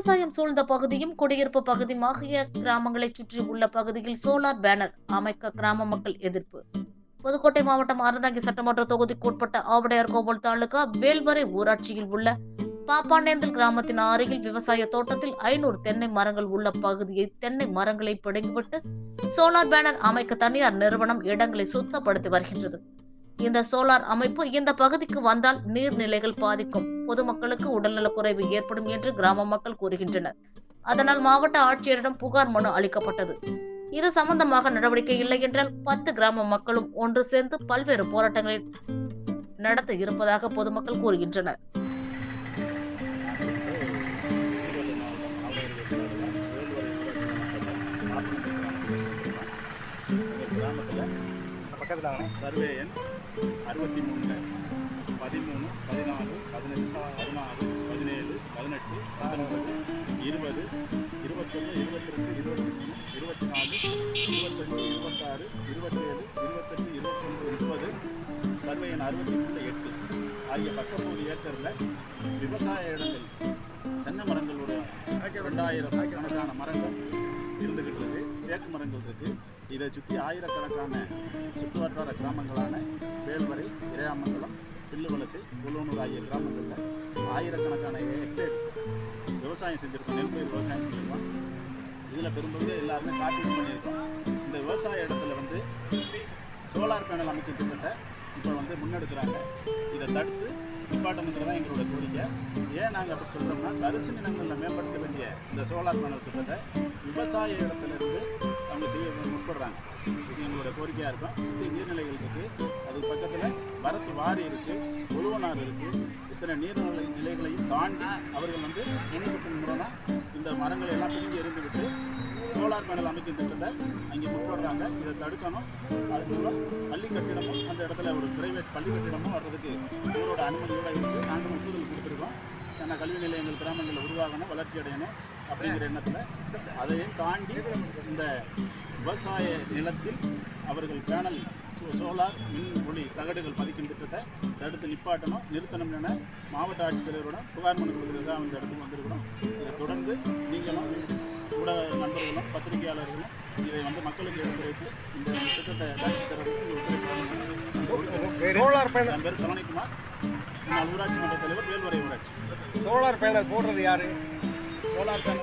விவசாயம் சூழ்ந்த பகுதியும் குடியிருப்பு பகுதியுமாகிய கிராமங்களை சுற்றி உள்ள பகுதியில் சோலார் பேனர் அமைக்க கிராம மக்கள் எதிர்ப்பு. புதுக்கோட்டை மாவட்டம் அறந்தாங்கி சட்டமன்ற தொகுதிக்குட்பட்ட ஆவடையார் கோவில் தாலுகா வேல்வரை ஊராட்சியில் உள்ள பாப்பானேந்தல் கிராமத்தின் அருகில் விவசாய தோட்டத்தில் ஐநூறு தென்னை மரங்கள் உள்ள பகுதியை தென்னை மரங்களை பிடுங்கிவிட்டு சோலார் பேனர் அமைக்க தனியார் நிறுவனம் இடங்களை சுத்தப்படுத்தி வருகின்றது. இந்த சோலார் அமைப்பு இந்த பகுதிக்கு வந்தால் நீர்நிலைகள் பாதிக்கும். பொதுமக்களுக்கு உடல்நலக் குறைவு ஏற்படும் என்று கிராம மக்கள் கூறுகின்றனர். அதனால் மாவட்ட ஆட்சியரிடம் புகார் மனு அளிக்கப்பட்டது. இது சம்பந்தமாக நடவடிக்கை இல்லை என்றால் பத்து கிராம மக்களும் ஒன்று சேர்ந்து பல்வேறு போராட்டங்களை நடத்த இருப்பதாக பொதுமக்கள் கூறுகின்றனர். பக்கத்தில் சர்வே எண் அறுபத்தி மூணு பதிமூணு பதினாலு பதினெட்டு பதினாறு பதினேழு பதினெட்டு பத்தொன்பது இருபது இருபத்தொன்று இருபத்தி ரெண்டு இருபத்தி மூணு இருபத்தி நாலு இருபத்தஞ்சு இருபத்தாறு இருபத்தேழு இருபத்தெட்டு இருபத்தொன்று முப்பது சர்வே எண் அறுபத்தி மூணு எட்டு ஆகிய பத்தொம்பது ஏக்கரில் விவசாய இடங்கள் தென்னை மரங்களுடைய ரெண்டாயிரம் கணக்கான மரங்கள் இருந்துகிட்டு இருக்குது தேக்கு மரங்கள் இருக்கு. இதை சுற்றி ஆயிரக்கணக்கான சுற்றுவட்டார கிராமங்களான வேல்வரை இறையாமங்கலம் பில்லுவலசை குள்ளூனூர் ஆகிய கிராமங்களில் ஆயிரக்கணக்கான ஹெக்டேர் விவசாயம் செஞ்சுருக்கோம். நெல் பயிர் விவசாயம் செஞ்சுருக்கோம். இதில் பெரும்பகுதியை எல்லாருமே காப்பீடு பண்ணியிருக்கோம். இந்த விவசாய இடத்துல வந்து சோலார் பேனல் அமைக்கும் திட்டத்தை இப்போ வந்து முன்னெடுக்கிறாங்க. இதை தடுத்து நிப்பாட்டணுங்கிறதா எங்களோட கோரிக்கை. ஏன் நாங்கள் அப்படி சொல்கிறோம்னா தரிசு நிலங்களில் மேம்படுத்த வேண்டிய இந்த சோலார் பேனல் திட்டத்தை விவசாய இடத்துல முற்படுறாங்க இது கோரிக்கையாக இருக்கும். இந்த நீர்நிலைகள் இருக்குது அது பக்கத்தில் வரத்து வாரி இருக்குது உழுவனார் இருக்குது இத்தனை நீர்நிலை நிலைகளையும் தாண்டி அவர்கள் வந்து முன்னுக்கு மூலமாக இந்த மரங்களை எல்லாம் பிடுங்கி எறிந்துவிட்டு சோலார் பேனல் அமைக்கும் திட்டத்தை அங்கே முற்படுறாங்க இதை தடுக்கணும். அது பள்ளி கட்டிடமும் அந்த இடத்துல ஒரு பிரைவேட் பள்ளி கட்டிடமும் வர்றதுக்கு உங்களோட அனுமதியோடு இருந்து நாங்கள் ஒப்புதல் கொடுத்துருக்கோம். ஏன்னா கல்வி நிலையங்கள் கிராமங்களில் உருவாகணும் வளர்ச்சி அடையணும். அப்படிங்கிற எண்ணத்தில் அதையும் தாண்டி இந்த விவசாய நிலத்தில் அவர்கள் பேனல் சோலார் மின் ஒளி தகடுகள் பதிக்கும் திட்டத்தை தடுத்து நிப்பாட்டணும் நிறுத்தணும் என மாவட்ட ஆட்சித்தலைவரோட புகார் மனு கொடுக்குறதுக்காக அந்த இடத்துக்கு வந்திருக்கிறோம். இதை தொடர்ந்து நீங்களும் ஊடக நண்பர்களும் பத்திரிகையாளர்களும் இதை வந்து மக்களுக்கு எடுத்துரைத்து இந்த திட்டத்தை இந்த ஒத்துழைப்பு சோலார் பேனல். என் பேர் கலனிக்குமார் முன்னாள் ஊராட்சி மன்ற தலைவர் வேல்வரை ஊராட்சி. சோலார் பேனல் போடுறது யாரு? Solar panel